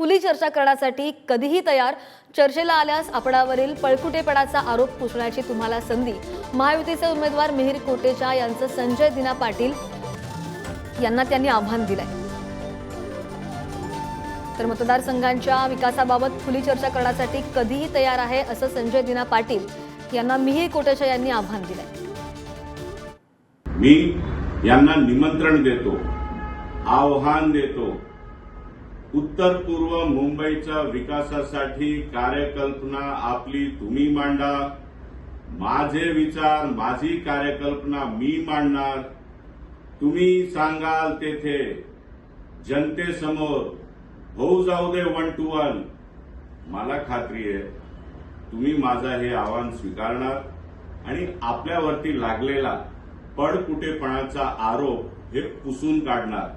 खुली चर्चा करण्यासाठी कधीही तयार. चर्चेला आल्यास आपणावरील पळकुटेपणाचा आरोप पुसण्याची तुम्हाला संधी. महायुतीचे उमेदवार मिहीर कोटेचा यांचं संजय दिना पाटील यांना त्यांनी आव्हान दिलंय. तर मतदारसंघांच्या विकासाबाबत खुली चर्चा करण्यासाठी कधीही तयार आहे असं संजय दिना पाटील यांना मिहीर कोटेचा यांनी आव्हान दिलंय. मी यांना निमंत्रण देतो आव्हान देतो उत्तर पूर्व मुंबईच्या विकासासाठी कार्यकल्पना आपली तुम्ही मांडा. माझे विचार माझी कार्यकल्पना मी मांडणार. तुम्ही सांगाल तेथे जनतेसमोर होऊ जाऊ दे वन टू वन मला खात्री आहे तुम्ही माझा हे आव्हान स्वीकारणार. आणि आपल्यावरती लागलेला पडकुटेपणाचा आरोप हे पुसून काढणार.